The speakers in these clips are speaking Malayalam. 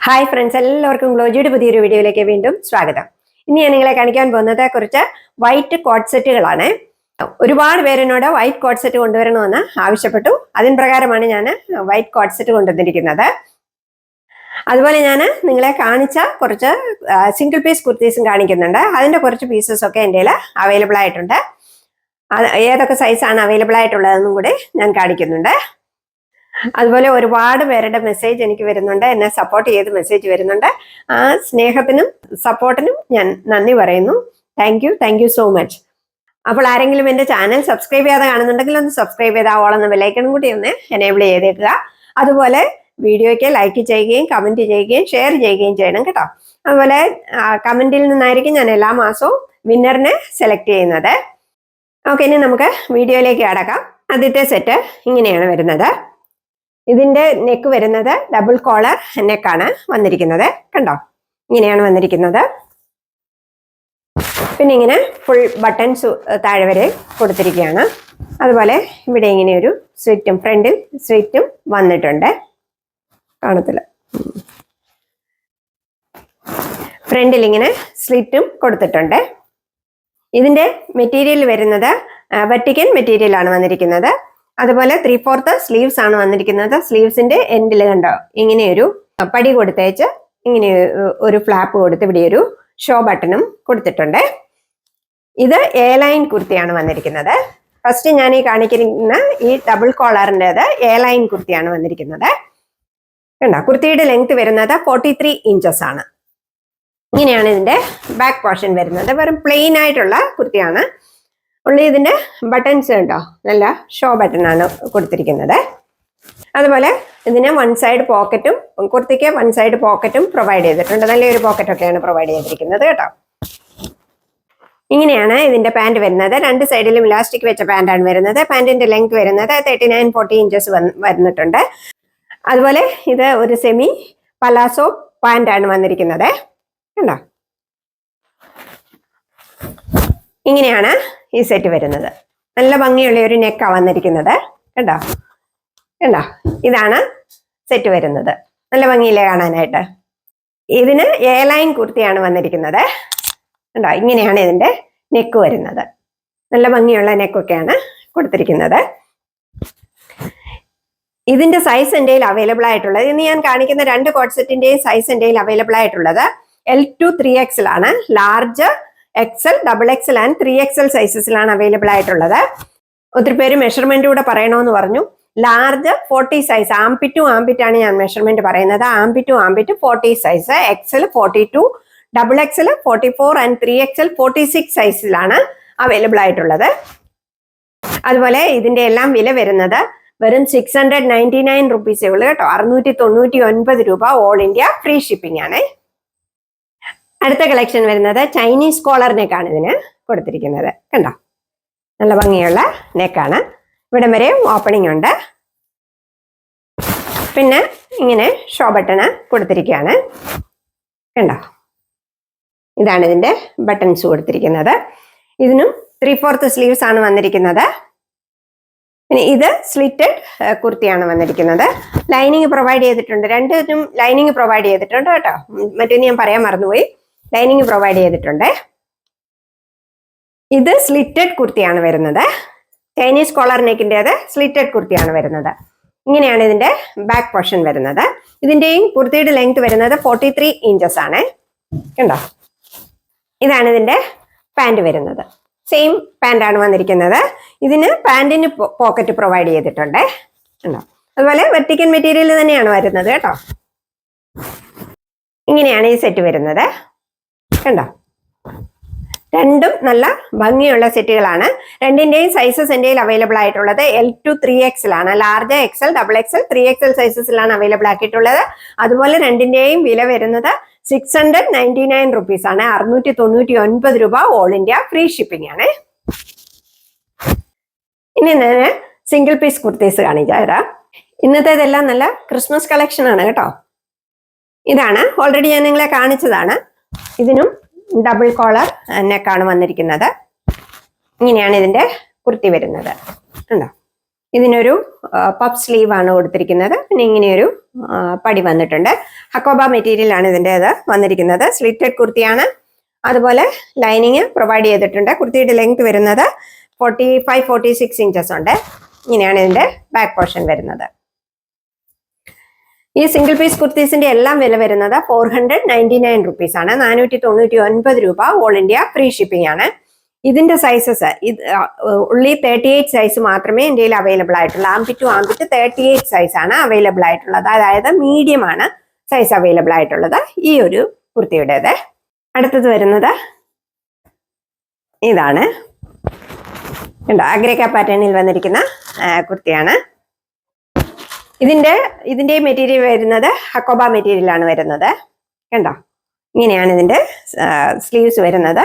ഹായ് ഫ്രണ്ട്സ് എല്ലാവർക്കും ഗ്ലോജിയുടെ പുതിയൊരു വീഡിയോയിലേക്ക് വീണ്ടും സ്വാഗതം. ഇനി ഞാൻ നിങ്ങളെ കാണിക്കാൻ പോകുന്നത് കുറച്ച് വൈറ്റ് കോഡ്സെറ്റുകളാണ് ഒരുപാട് പേരെന്നോട് വൈറ്റ് കോഡ്സെറ്റ് സെറ്റ് കൊണ്ടുവരണമെന്ന് ആവശ്യപ്പെട്ടു. അതിൻ പ്രകാരമാണ് ഞാൻ വൈറ്റ് കോഡ്സെറ്റ് സെറ്റ് കൊണ്ടുവന്നിരിക്കുന്നത്. അതുപോലെ ഞാൻ നിങ്ങളെ കാണിച്ച കുറച്ച് സിംഗിൾ പീസ് കുർത്തീസും കാണിക്കുന്നുണ്ട്. അതിന്റെ കുറച്ച് പീസസ് ഒക്കെ എന്റെ അവൈലബിൾ ആയിട്ടുണ്ട്. ഏതൊക്കെ സൈസാണ് അവൈലബിൾ ആയിട്ടുള്ളതെന്നും കൂടി ഞാൻ കാണിക്കുന്നുണ്ട്. അതുപോലെ ഒരുപാട് പേരുടെ മെസ്സേജ് എനിക്ക് വരുന്നുണ്ട്. എന്നെ സപ്പോർട്ട് ചെയ്ത് മെസ്സേജ് വരുന്നുണ്ട്. ആ സ്നേഹത്തിനും സപ്പോർട്ടിനും ഞാൻ നന്ദി പറയുന്നു. Thank you thank you so much അപ്പോൾ ആരെങ്കിലും എന്റെ ചാനൽ സബ്സ്ക്രൈബ് ചെയ്യാതെ കാണുന്നുണ്ടെങ്കിൽ ഒന്ന് സബ്സ്ക്രൈബ് ചെയ്ത് ആവോളെന്ന് വിലയ്ക്കണം കൂടി ഒന്ന് എനേബിൾ ചെയ്തേക്കുക അതുപോലെ വീഡിയോയ്ക്ക് ലൈക്ക് ചെയ്യുകയും കമന്റ് ചെയ്യുകയും ഷെയർ ചെയ്യുകയും ചെയ്യണം കേട്ടോ. അതുപോലെ കമന്റിൽ നിന്നായിരിക്കും ഞാൻ എല്ലാ മാസവും വിന്നറിനെ സെലക്ട് ചെയ്യുന്നത്. ഓക്കെ ഇനി നമുക്ക് വീഡിയോയിലേക്ക് കടക്കാം. ആദ്യത്തെ സെറ്റ് ഇങ്ങനെയാണ് വരുന്നത്. ഇതിന്റെ നെക്ക് വരുന്നത് ഡബിൾ കോളർ നെക്കാണ് വന്നിരിക്കുന്നത്. കണ്ടോ? ഇങ്ങനെയാണ് വന്നിരിക്കുന്നത്. പിന്നെ ഇങ്ങനെ ഫുൾ ബട്ടൺസ് താഴെ വരെ കൊടുത്തിരിക്കുകയാണ്. അതുപോലെ ഇവിടെ ഇങ്ങനെ ഒരു സ്വിറ്റും ഫ്രണ്ടിൽ സ്വിറ്റും വന്നിട്ടുണ്ട്. കാണത്തില്ല. ഫ്രണ്ടിൽ ഇങ്ങനെ സ്ലിറ്റും കൊടുത്തിട്ടുണ്ട്. ഇതിന്റെ മെറ്റീരിയൽ വരുന്നത് വെർട്ടിക്കൽ മെറ്റീരിയലാണ് വന്നിരിക്കുന്നത്. അതുപോലെ ത്രീ ഫോർത്ത് സ്ലീവ്സ് ആണ് വന്നിരിക്കുന്നത്. സ്ലീവ്സിന്റെ എൻഡിൽ കണ്ടോ? ഇങ്ങനെ ഒരു പടി കൊടുത്തേച്ച് ഇങ്ങനെ ഒരു ഫ്ലാപ്പ് കൊടുത്ത് ഇവിടെ ഒരു ഷോ ബട്ടണും കൊടുത്തിട്ടുണ്ട്. ഇത് എ ലൈൻ കുർത്തിയാണ് വന്നിരിക്കുന്നത്. ഫസ്റ്റ് ഞാൻ ഈ കാണിക്കുന്ന ഈ ഡബിൾ കോളറിന്റെത് എ ലൈൻ കുർത്തിയാണ് വന്നിരിക്കുന്നത്. കണ്ടോ? കുർത്തിയുടെ ലെങ്ത് വരുന്നത് ഫോർട്ടി ത്രീ ഇഞ്ചസ് ആണ്. ഇങ്ങനെയാണ് ഇതിന്റെ ബാക്ക് പോർഷൻ വരുന്നത്. വെറും പ്ലെയിൻ ആയിട്ടുള്ള കുർത്തിയാണ്. ഉള്ളി ഇതിന്റെ ബട്ടൺസ് ഉണ്ടോ? നല്ല ഷോ ബട്ടൺ ആണ് കൊടുത്തിരിക്കുന്നത്. അതുപോലെ ഇതിന് വൺ സൈഡ് പോക്കറ്റും കുർത്തിക്ക് വൺ സൈഡ് പോക്കറ്റും പ്രൊവൈഡ് ചെയ്തിട്ടുണ്ട്. നല്ലൊരു പോക്കറ്റൊക്കെയാണ് പ്രൊവൈഡ് ചെയ്തിരിക്കുന്നത് കേട്ടോ. ഇങ്ങനെയാണ് ഇതിന്റെ പാന്റ് വരുന്നത്. രണ്ട് സൈഡിലും ഇലാസ്റ്റിക് വെച്ച പാന്റാണ് വരുന്നത്. പാന്റിന്റെ ലെങ്ത് വരുന്നത് തേർട്ടി നയൻ ഫോർട്ടി ഇഞ്ചസ് വന്നിട്ടുണ്ട്. അതുപോലെ ഇത് ഒരു സെമി പലാസോ പാന്റാണ് വന്നിരിക്കുന്നത്. കണ്ടോ? ഇങ്ങനെയാണ് ഈ സെറ്റ് വരുന്നത്. നല്ല ഭംഗിയുള്ള ഒരു നെക്കാണ് വന്നിരിക്കുന്നത്. കേട്ടോ കേട്ടോ ഇതാണ് സെറ്റ് വരുന്നത്. നല്ല ഭംഗിയില്ലേ കാണാനായിട്ട്? ഇതിന് എ ലൈൻ കുർത്തിയാണ് വന്നിരിക്കുന്നത്. കണ്ടോ? ഇങ്ങനെയാണ് ഇതിന്റെ നെക്ക് വരുന്നത്. നല്ല ഭംഗിയുള്ള നെക്കൊക്കെയാണ് കൊടുത്തിരിക്കുന്നത്. ഇതിന്റെ സൈസ് എന്റെ അവൈലബിൾ ആയിട്ടുള്ളത് ഇന്ന് ഞാൻ കാണിക്കുന്ന രണ്ട് കോട്ട് സെറ്റിന്റെയും സൈസ് എന്റെ അവൈലബിൾ ആയിട്ടുള്ളത് L to three എക്സിലാണ് large XL double XL and three XL സൈസസിലാണ് available ആയിട്ടുള്ളത്. ഒത്തിരി പേര് മെഷർമെന്റ് കൂടെ പറയണമെന്ന് പറഞ്ഞു. Large forty size armpit to armpit ആണ് ഞാൻ മെഷർമെന്റ് പറയുന്നത്. Armpit armpit forty size XL forty two double XL forty four and three XL forty six സൈസിലാണ് അവൈലബിൾ ആയിട്ടുള്ളത്. അതുപോലെ ഇതിന്റെ എല്ലാം വില വരുന്നത് വെറും സിക്സ് ഹൺഡ്രഡ് നയന്റി നയൻ റുപ്പീസേ ഉള്ളൂ കേട്ടോ. അറുന്നൂറ്റി തൊണ്ണൂറ്റി ഒൻപത് രൂപ ഓൾ ഇന്ത്യ ഫ്രീ ഷിപ്പിംഗ് ആണ്. അടുത്ത കളക്ഷൻ വരുന്നത് ചൈനീസ് കോളർ നെക്കാണ് ഇതിന് കൊടുത്തിരിക്കുന്നത്. കണ്ടോ? നല്ല ഭംഗിയുള്ള നെക്കാണ് ഇവിടെ വരെ ഓപ്പണിംഗ് ഉണ്ട്. പിന്നെ ഇങ്ങനെ ഷോ ബട്ടണ് കൊടുത്തിരിക്കുകയാണ്. കണ്ടോ? ഇതാണ് ഇതിന്റെ ബട്ടൺസ് കൊടുത്തിരിക്കുന്നത്. ഇതിനും ത്രീ ഫോർത്ത് സ്ലീവ്സ് ആണ് വന്നിരിക്കുന്നത്. പിന്നെ ഇത് സ്ലിറ്റഡ് കുർത്തിയാണ് വന്നിരിക്കുന്നത്. ലൈനിങ് പ്രൊവൈഡ് ചെയ്തിട്ടുണ്ട്. രണ്ടിനും ലൈനിങ് പ്രൊവൈഡ് ചെയ്തിട്ടുണ്ട് കേട്ടോ. മറ്റൊന്ന് ഞാൻ പറയാൻ മറന്നുപോയി. ലൈനിങ് പ്രൊവൈഡ് ചെയ്തിട്ടുണ്ട്. ഇത് സ്ലിറ്റഡ് കുർത്തിയാണ് വരുന്നത്. ചൈനീസ് കോളർ നെക്കിന്റെത് സ്ലിറ്റഡ് കുർത്തിയാണ് വരുന്നത്. ഇങ്ങനെയാണ് ഇതിന്റെ ബാക്ക് പോർഷൻ വരുന്നത്. ഇതിന്റെയും കുർത്തിയുടെ ലെങ്ത് വരുന്നത് ഫോർട്ടി ത്രീ ഇഞ്ചസ് ആണ്. കണ്ടോ? ഇതാണ് ഇതിന്റെ പാന്റ് വരുന്നത്. സെയിം പാന്റാണ് വന്നിരിക്കുന്നത്. ഇതിന് പാന്റിന് പോക്കറ്റ് പ്രൊവൈഡ് ചെയ്തിട്ടുണ്ട്. കണ്ടോ? അതുപോലെ വെർട്ടിക്കൽ മെറ്റീരിയൽ തന്നെയാണ് വരുന്നത് കേട്ടോ. ഇങ്ങനെയാണ് ഈ സെറ്റ് വരുന്നത്. കണ്ടോ? രണ്ടും നല്ല ഭംഗിയുള്ള സെറ്റുകളാണ്. രണ്ടിന്റെയും സൈസസ് എന്റെ അവൈലബിൾ ആയിട്ടുള്ളത് L to three എക്സിലാണ് large XL double XL three XL സൈസസിലാണ് available ആക്കിയിട്ടുള്ളത്. അതുപോലെ രണ്ടിന്റെയും വില വരുന്നത് six hundred ninety nine rupees ആണ്. അറുന്നൂറ്റി തൊണ്ണൂറ്റി ഒൻപത് രൂപ ഓൾ ഇന്ത്യ ഫ്രീ ഷിപ്പിംഗ് ആണ്. ഇനി ഞാൻ സിംഗിൾ പീസ് കുർത്തീസ് കാണിച്ചു തരാം ഇന്നത്തേതെല്ലാം നല്ല ക്രിസ്മസ് കളക്ഷൻ ആണ് കേട്ടോ. ഇതാണ്. ഓൾറെഡി ഞാൻ നിങ്ങളെ കാണിച്ചതാണ്. ഇതിനും ഡബിൾ കോളർ നെക്കാണ് വന്നിരിക്കുന്നത്. ഇങ്ങനെയാണ് ഇതിന്റെ കുർത്തി വരുന്നത്. ഉണ്ടോ ഇതിനൊരു പപ്പ് സ്ലീവ് ആണ് കൊടുത്തിരിക്കുന്നത്. പിന്നെ ഇങ്ങനെയൊരു പടി വന്നിട്ടുണ്ട്. ഹക്കോബ മെറ്റീരിയൽ ആണ് ഇതിന്റെ ഇത് വന്നിരിക്കുന്നത്. സ്ലിറ്റഡ് കുർത്തിയാണ്. അതുപോലെ ലൈനിങ് പ്രൊവൈഡ് ചെയ്തിട്ടുണ്ട്. കുർത്തിയുടെ ലെങ്ത് വരുന്നത് forty five forty six inches ഉണ്ട്. ഇങ്ങനെയാണ് ഇതിന്റെ ബാക്ക് പോർഷൻ വരുന്നത്. ഈ സിംഗിൾ പീസ് കുർത്തീസിന്റെ എല്ലാം വില വരുന്നത് four hundred ninety nine rupees ആണ്. നാനൂറ്റി തൊണ്ണൂറ്റി ഒൻപത് രൂപ ഓൾ ഇന്ത്യ ഫ്രീ ഷിപ്പിംഗ് ആണ്. ഇതിന്റെ സൈസസ് ഇത് ഉള്ളി തേർട്ടി എയ്റ്റ് സൈസ് മാത്രമേ ഇന്ത്യയിൽ അവൈലബിൾ ആയിട്ടുള്ളൂ. Armpit to armpit thirty eight size ആണ് അവൈലബിൾ ആയിട്ടുള്ളത്. അതായത് മീഡിയം ആണ് സൈസ് അവൈലബിൾ ആയിട്ടുള്ളത് ഈ ഒരു കുർത്തിയുടേത്. അടുത്തത് വരുന്നത് ഇതാണ്. കണ്ടോ? അഗ്രക്ക പാറ്റേണിൽ വന്നിരിക്കുന്ന കുർത്തിയാണ്. ഇതിന്റെ ഇതിന്റെ മെറ്റീരിയൽ വരുന്നത് ഹക്കോബ മെറ്റീരിയലാണ് വരുന്നത്. കണ്ടോ? ഇങ്ങനെയാണ് ഇതിന്റെ സ്ലീവ്സ് വരുന്നത്.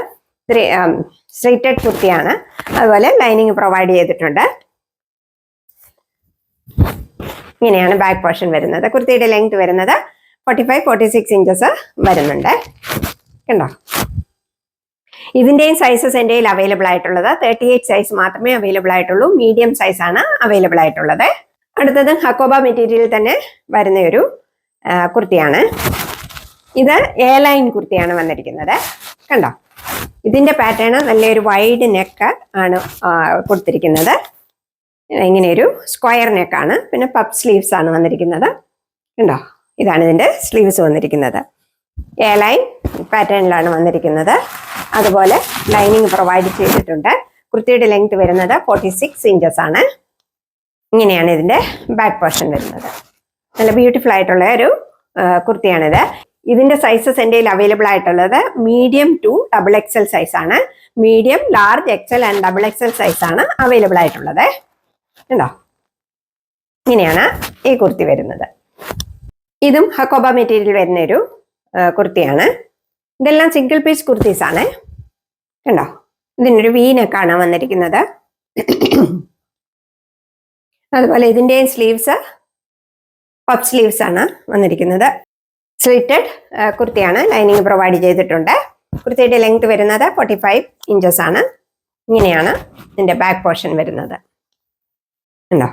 സ്ട്രൈറ്റഡ് കുർത്തിയാണ് അതുപോലെ ലൈനിങ് പ്രൊവൈഡ് ചെയ്തിട്ടുണ്ട്. ഇങ്ങനെയാണ് ബാക്ക് പോർഷൻ വരുന്നത്. കുർത്തിയുടെ ലെങ്ത് വരുന്നത് forty five forty six inches വരുന്നുണ്ട്. കണ്ടോ? ഇതിന്റെയും സൈസസ് എന്റെ അവൈലബിൾ ആയിട്ടുള്ളത്. തേർട്ടി എയ്റ്റ് സൈസ് മാത്രമേ അവൈലബിൾ ആയിട്ടുള്ളൂ. മീഡിയം സൈസ് ആണ് അവൈലബിൾ ആയിട്ടുള്ളത്. അടുത്തത് ഹക്കോബ മെറ്റീരിയൽ തന്നെ വരുന്ന ഒരു കുർത്തിയാണ്. ഇത് എ ലൈൻ കുർത്തിയാണ് വന്നിരിക്കുന്നത്. കണ്ടോ? ഇതിന്റെ പാറ്റേൺ നല്ലൊരു വൈഡ് നെക്ക് ആണ് കൊടുത്തിരിക്കുന്നത്. ഇങ്ങനെയൊരു സ്ക്വയർ നെക്കാണ് പിന്നെ പപ്പ് സ്ലീവ്സ് ആണ് വന്നിരിക്കുന്നത്. കണ്ടോ? ഇതാണ് ഇതിന്റെ സ്ലീവ്സ് വന്നിരിക്കുന്നത്. എ ലൈൻ പാറ്റേണിലാണ് വന്നിരിക്കുന്നത്. അതുപോലെ ലൈനിങ് പ്രൊവൈഡ് ചെയ്തിട്ടുണ്ട്. കുർത്തിയുടെ ലെങ്ത് വരുന്നത് ഫോർട്ടി സിക്സ് ഇഞ്ചസ് ആണ്. ഇങ്ങനെയാണ് ഇതിന്റെ ബാക്ക് പോർഷൻ വരുന്നത്. നല്ല ബ്യൂട്ടിഫുൾ ആയിട്ടുള്ള ഒരു കുർത്തിയാണിത്. ഇതിന്റെ സൈസസ് എന്റെ അവൈലബിൾ ആയിട്ടുള്ളത് medium to double XL size ആണ്. Medium large XL and double XL size ആണ് അവൈലബിൾ ആയിട്ടുള്ളത്. ഉണ്ടോ ഇങ്ങനെയാണ് ഈ കുർത്തി വരുന്നത്. ഇതും ഹക്കോബ മെറ്റീരിയൽ വരുന്ന ഒരു കുർത്തിയാണ്. ഇതെല്ലാം സിംഗിൾ പീസ് കുർത്തീസ് ആണ് കണ്ടോ? ഇതിനൊരു വീനക്കാണ് വന്നിരിക്കുന്നത്. അതുപോലെ ഇതിന്റെയും സ്ലീവ്സ് പഫ് സ്ലീവ്സ് ആണ് വന്നിരിക്കുന്നത്. സ്ലിറ്റഡ് കുർത്തിയാണ് ലൈനിങ് പ്രൊവൈഡ് ചെയ്തിട്ടുണ്ട്. കുർത്തിയുടെ ലെങ്ത് വരുന്നത് ഫോർട്ടി ഫൈവ് ഇഞ്ചസ് ആണ്. ഇങ്ങനെയാണ് ഇതിന്റെ ബാക്ക് പോർഷൻ വരുന്നത്. ഉണ്ടോ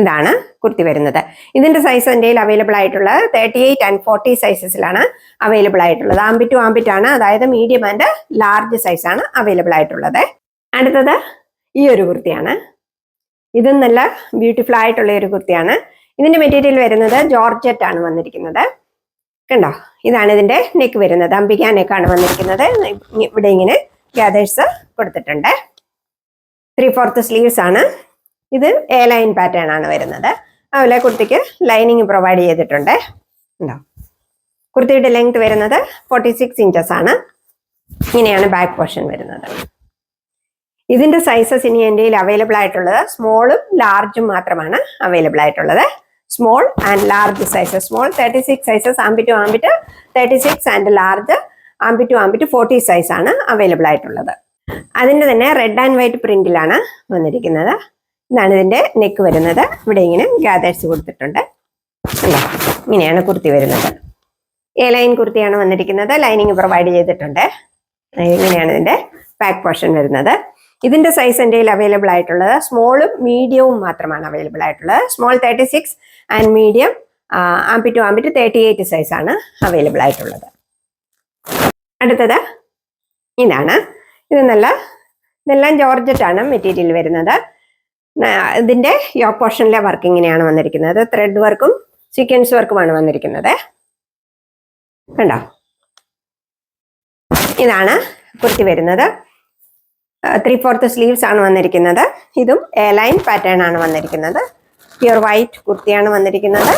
ഇതാണ് കുർത്തി വരുന്നത്. ഇതിന്റെ സൈസ് എന്റെ അവൈലബിൾ ആയിട്ടുള്ളത് തേർട്ടി എയ്റ്റ് ആൻഡ് ഫോർട്ടി സൈസസിലാണ് അവൈലബിൾ ആയിട്ടുള്ളത്. ആംബിറ്റ് ടു ആംബിറ്റ് ആണ് അതായത് മീഡിയം ആൻഡ് ലാർജ് സൈസ് ആണ് അവൈലബിൾ ആയിട്ടുള്ളത്. അടുത്തത് ഈ ഒരു കുർത്തിയാണ്. ഇതും നല്ല ബ്യൂട്ടിഫുൾ ആയിട്ടുള്ള ഒരു കുർത്തിയാണ്. ഇതിന്റെ മെറ്റീരിയൽ വരുന്നത് ജോർജറ്റ് ആണ് വന്നിരിക്കുന്നത്. കണ്ടോ? ഇതാണ് ഇതിന്റെ നെക്ക് വരുന്നത്. അംബിക നെക്കാണ് വന്നിരിക്കുന്നത്. ഇവിടെ ഇങ്ങനെ ഗ്യാദേഴ്സ് കൊടുത്തിട്ടുണ്ട്. ത്രീ ഫോർത്ത് സ്ലീവ്സ് ആണ്. ഇത് എ ലൈൻ പാറ്റേൺ ആണ് വരുന്നത്. അതുപോലെ കുർത്തിക്ക് ലൈനിങ് പ്രൊവൈഡ് ചെയ്തിട്ടുണ്ട്. ഉണ്ടോ കുർത്തിയുടെ ലെങ്ത് വരുന്നത് ഫോർട്ടി സിക്സ് ഇഞ്ചസ് ആണ്. ഇങ്ങനെയാണ് ബാക്ക് പോർഷൻ വരുന്നത്. ഇതിന്റെ സൈസസ് ഇനി എന്റെ അവൈലബിൾ ആയിട്ടുള്ളത് സ്മോളും ലാർജും മാത്രമാണ് അവൈലബിൾ ആയിട്ടുള്ളത്. Small and large sizes small thirty six sizes armpit to armpit thirty six and large armpit to armpit forty size ആണ് അവൈലബിൾ ആയിട്ടുള്ളത്. അതിന്റെ തന്നെ റെഡ് ആൻഡ് വൈറ്റ് പ്രിന്റിലാണ് വന്നിരിക്കുന്നത്. ഇതാണ് ഇതിന്റെ നെക്ക് വരുന്നത്. ഇവിടെ ഇങ്ങനെ ഗ്യാതേഴ്സ് കൊടുത്തിട്ടുണ്ട്. അല്ലേ ഇങ്ങനെയാണ് കുർത്തി വരുന്നത്. എ ലൈൻ കുർത്തിയാണ് വന്നിരിക്കുന്നത്. ലൈനിങ് പ്രൊവൈഡ് ചെയ്തിട്ടുണ്ട്. ഇങ്ങനെയാണ് ഇതിന്റെ ബാക്ക് പോർഷൻ വരുന്നത്. ഇതിന്റെ സൈസ് എന്റെ അവൈലബിൾ ആയിട്ടുള്ളത്. സ്മോളും മീഡിയവും മാത്രമാണ് അവൈലബിൾ ആയിട്ടുള്ളത്. Small thirty six and medium armpit to to thirty eight size ആണ് അവൈലബിൾ ആയിട്ടുള്ളത്. അടുത്തത് ഇതാണ്. ഇത് നല്ല ഇതെല്ലാം ജോർജറ്റ് ആണ് മെറ്റീരിയൽ വരുന്നത്. ഇതിന്റെ യോക്ക് പോർഷനിലെ വർക്ക് ഇങ്ങനെയാണ് വന്നിരിക്കുന്നത്. ത്രെഡ് വർക്കും സീക്വൻസ് വർക്കുമാണ് വന്നിരിക്കുന്നത്. കണ്ടോ? ഇതാണ് കുർത്തി വരുന്നത്. ത്രീ ഫോർത്ത് സ്ലീവ്സ് ആണ് വന്നിരിക്കുന്നത്. ഇതും എ ലൈൻ പാറ്റേൺ ആണ് വന്നിരിക്കുന്നത്. പ്യുർ വൈറ്റ് കുർത്തിയാണ് വന്നിരിക്കുന്നത്.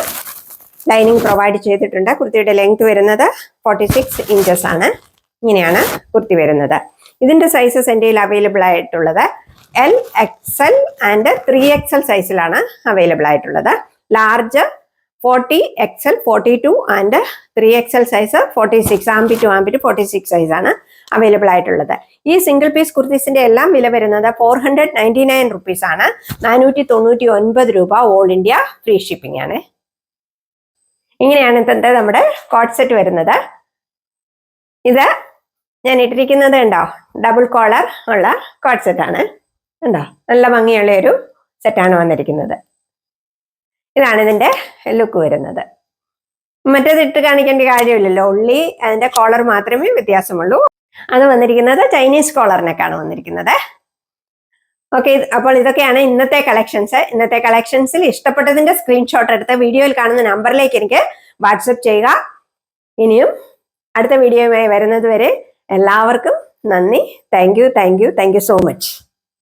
ലൈനിങ് പ്രൊവൈഡ് ചെയ്തിട്ടുണ്ട്. കുർത്തിയുടെ ലെങ്ത് വരുന്നത് ഫോർട്ടി സിക്സ് ഇഞ്ചസ് ആണ്. ഇങ്ങനെയാണ് കുർത്തി വരുന്നത്. ഇതിന്റെ സൈസസ് എന്റെ അവൈലബിൾ ആയിട്ടുള്ളത് L XL and three XL സൈസിലാണ് അവൈലബിൾ ആയിട്ടുള്ളത്. Large forty X L forty two and three X L size forty six armpit to armpit to forty six size ആണ് അവൈലബിൾ ആയിട്ടുള്ളത്. ഈ സിംഗിൾ പീസ് കുർത്തീസിന്റെ എല്ലാം വില വരുന്നത് four hundred ninety nine rupees ആണ്. നാനൂറ്റി തൊണ്ണൂറ്റി ഒൻപത് രൂപ ഓൾ ഇന്ത്യ ഫ്രീ ഷിപ്പിംഗ് ആണ്. ഇങ്ങനെയാണ് ഇന്നത്തെ നമ്മുടെ കോട്ട് സെറ്റ് വരുന്നത്. ഇത് ഞാൻ ഇട്ടിരിക്കുന്നത് ഉണ്ടോ ഡബിൾ കോളർ ഉള്ള കോട്ട് സെറ്റ് ആണ്. ഉണ്ടോ നല്ല ഭംഗിയുള്ള ഒരു സെറ്റാണ് വന്നിരിക്കുന്നത്. ഇതാണ് ഇതിന്റെ ലുക്ക് വരുന്നത്. മറ്റേത് ഇട്ട് കാണിക്കേണ്ട കാര്യമില്ലല്ലോ. ഉള്ളി അതിന്റെ കോളർ മാത്രമേ വ്യത്യാസമുള്ളൂ. അത് വന്നിരിക്കുന്നത് ചൈനീസ് കോളറിനൊക്കെയാണ് വന്നിരിക്കുന്നത്. ഓക്കെ അപ്പോൾ ഇതൊക്കെയാണ് ഇന്നത്തെ കളക്ഷൻസ് ഇന്നത്തെ കളക്ഷൻസിൽ ഇഷ്ടപ്പെട്ടതിന്റെ സ്ക്രീൻഷോട്ട് എടുത്ത് വീഡിയോയിൽ കാണുന്ന നമ്പറിലേക്ക് എനിക്ക് വാട്സപ്പ് ചെയ്യുക. ഇനിയും അടുത്ത വീഡിയോയുമായി വരുന്നത് വരെ എല്ലാവർക്കും നന്ദി. Thank you thank you thank you so much